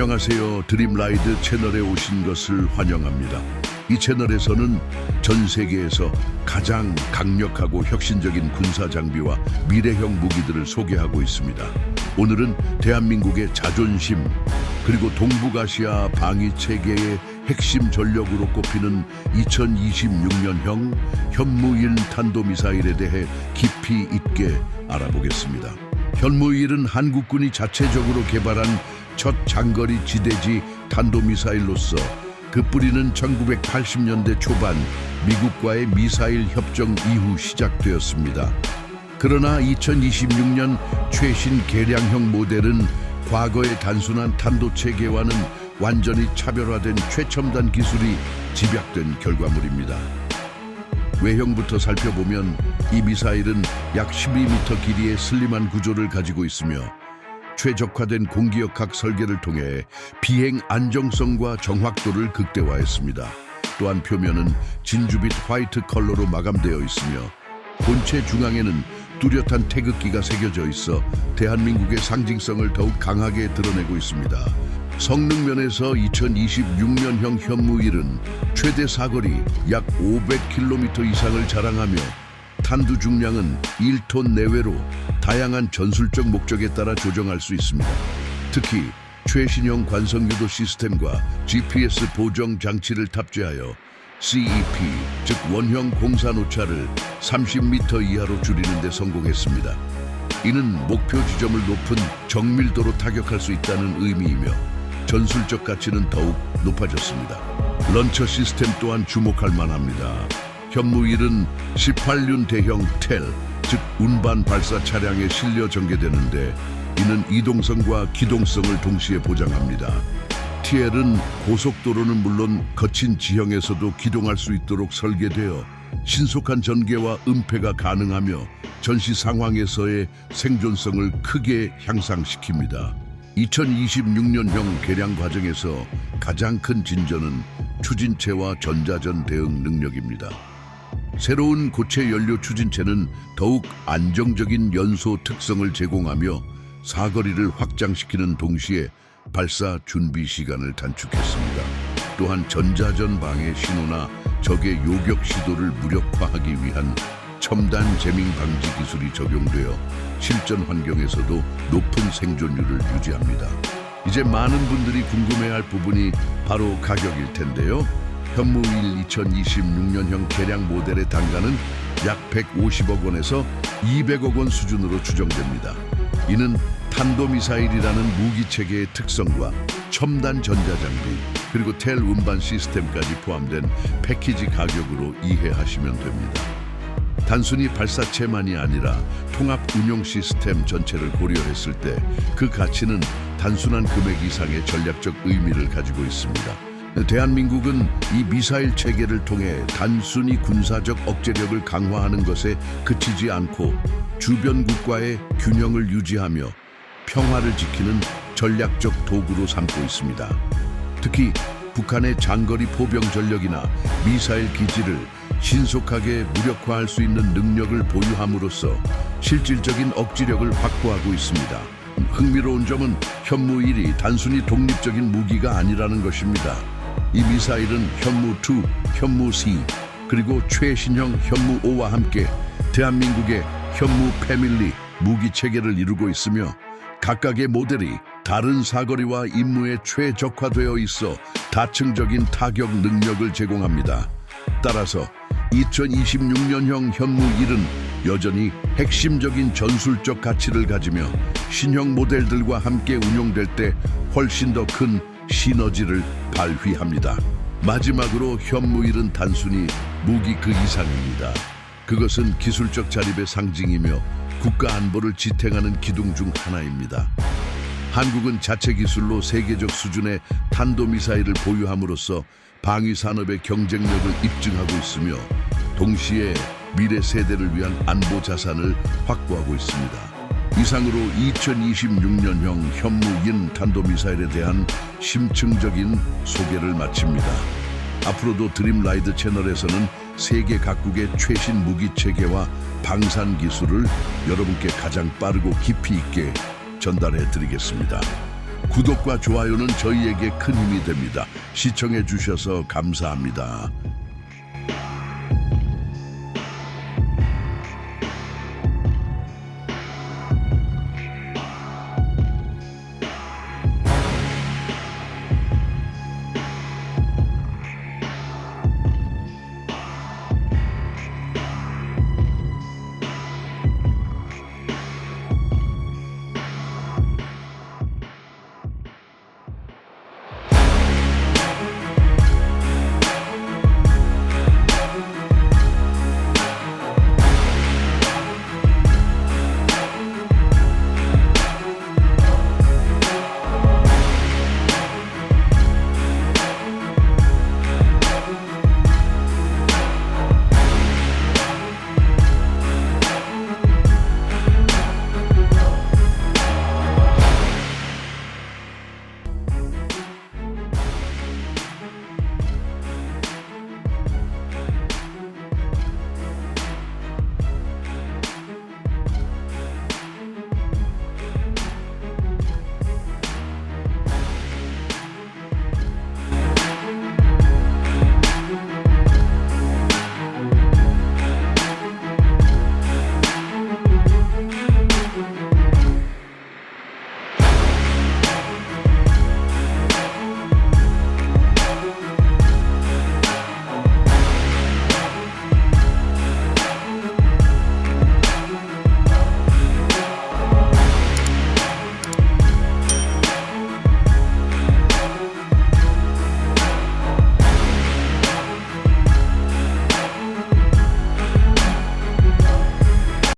안녕하세요. 드림라이드 채널에 오신 것을 환영합니다. 이 채널에서는 전 세계에서 가장 강력하고 혁신적인 군사 장비와 미래형 무기들을 소개하고 있습니다. 오늘은 대한민국의 자존심 그리고 동북아시아 방위 체계의 핵심 전력으로 꼽히는 2026년형 현무일 탄도미사일에 대해 깊이 있게 알아보겠습니다. 현무일은 한국군이 자체적으로 개발한 첫 장거리 지대지 탄도미사일로서 그 뿌리는 1980년대 초반 미국과의 미사일 협정 이후 시작되었습니다. 그러나 2026년 최신 개량형 모델은 과거의 단순한 탄도 체계와는 완전히 차별화된 최첨단 기술이 집약된 결과물입니다. 외형부터 살펴보면 이 미사일은 약 12m 길이의 슬림한 구조를 가지고 있으며 최적화된 공기역학 설계를 통해 비행 안정성과 정확도를 극대화했습니다. 또한 표면은 진주빛 화이트 컬러로 마감되어 있으며 본체 중앙에는 뚜렷한 태극기가 새겨져 있어 대한민국의 상징성을 더욱 강하게 드러내고 있습니다. 성능 면에서 2026년형 현무일은 최대 사거리 약 500km 이상을 자랑하며 탄두 중량은 1톤 내외로 다양한 전술적 목적에 따라 조정할 수 있습니다. 특히 최신형 관성 유도 시스템과 GPS 보정 장치를 탑재하여 CEP, 즉 원형 공산 오차를 30m 이하로 줄이는 데 성공했습니다. 이는 목표 지점을 높은 정밀도로 타격할 수 있다는 의미이며 전술적 가치는 더욱 높아졌습니다. 런처 시스템 또한 주목할 만합니다. 현무일은 18륜 대형 텔, 즉 운반 발사 차량에 실려 전개되는데 이는 이동성과 기동성을 동시에 보장합니다. TL은 고속도로는 물론 거친 지형에서도 기동할 수 있도록 설계되어 신속한 전개와 은폐가 가능하며 전시 상황에서의 생존성을 크게 향상시킵니다. 2026년형 개량 과정에서 가장 큰 진전은 추진체와 전자전 대응 능력입니다. 새로운 고체 연료 추진체는 더욱 안정적인 연소 특성을 제공하며 사거리를 확장시키는 동시에 발사 준비 시간을 단축했습니다. 또한 전자전 방해 신호나 적의 요격 시도를 무력화하기 위한 첨단 재밍 방지 기술이 적용되어 실전 환경에서도 높은 생존율을 유지합니다. 이제 많은 분들이 궁금해할 부분이 바로 가격일 텐데요. 현무일 2026년형 개량 모델의 단가는 약 150억 원에서 200억 원 수준으로 추정됩니다. 이는 탄도미사일이라는 무기 체계의 특성과 첨단 전자장비 그리고 텔 운반 시스템까지 포함된 패키지 가격으로 이해하시면 됩니다. 단순히 발사체만이 아니라 통합 운용 시스템 전체를 고려했을 때 그 가치는 단순한 금액 이상의 전략적 의미를 가지고 있습니다. 대한민국은 이 미사일 체계를 통해 단순히 군사적 억제력을 강화하는 것에 그치지 않고 주변 국가의 균형을 유지하며 평화를 지키는 전략적 도구로 삼고 있습니다. 특히 북한의 장거리 포병 전력이나 미사일 기지를 신속하게 무력화할 수 있는 능력을 보유함으로써 실질적인 억지력을 확보하고 있습니다. 흥미로운 점은 현무1이 단순히 독립적인 무기가 아니라는 것입니다. 이 미사일은 현무2, 현무3, 그리고 최신형 현무5와 함께 대한민국의 현무 패밀리 무기 체계를 이루고 있으며 각각의 모델이 다른 사거리와 임무에 최적화되어 있어 다층적인 타격 능력을 제공합니다. 따라서 2026년형 현무 1은 여전히 핵심적인 전술적 가치를 가지며 신형 모델들과 함께 운용될 때 훨씬 더큰 시너지를 발휘합니다. 마지막으로 현무 1은 단순히 무기 그 이상입니다. 그것은 기술적 자립의 상징이며 국가 안보를 지탱하는 기둥 중 하나입니다. 한국은 자체 기술로 세계적 수준의 탄도미사일을 보유함으로써 방위 산업의 경쟁력을 입증하고 있으며 동시에 미래 세대를 위한 안보 자산을 확보하고 있습니다. 이상으로 2026년형 현무인 탄도미사일에 대한 심층적인 소개를 마칩니다. 앞으로도 드림라이드 채널에서는 세계 각국의 최신 무기 체계와 방산 기술을 여러분께 가장 빠르고 깊이 있게 전달해 드리겠습니다. 구독과 좋아요는 저희에게 큰 힘이 됩니다. 시청해 주셔서 감사합니다.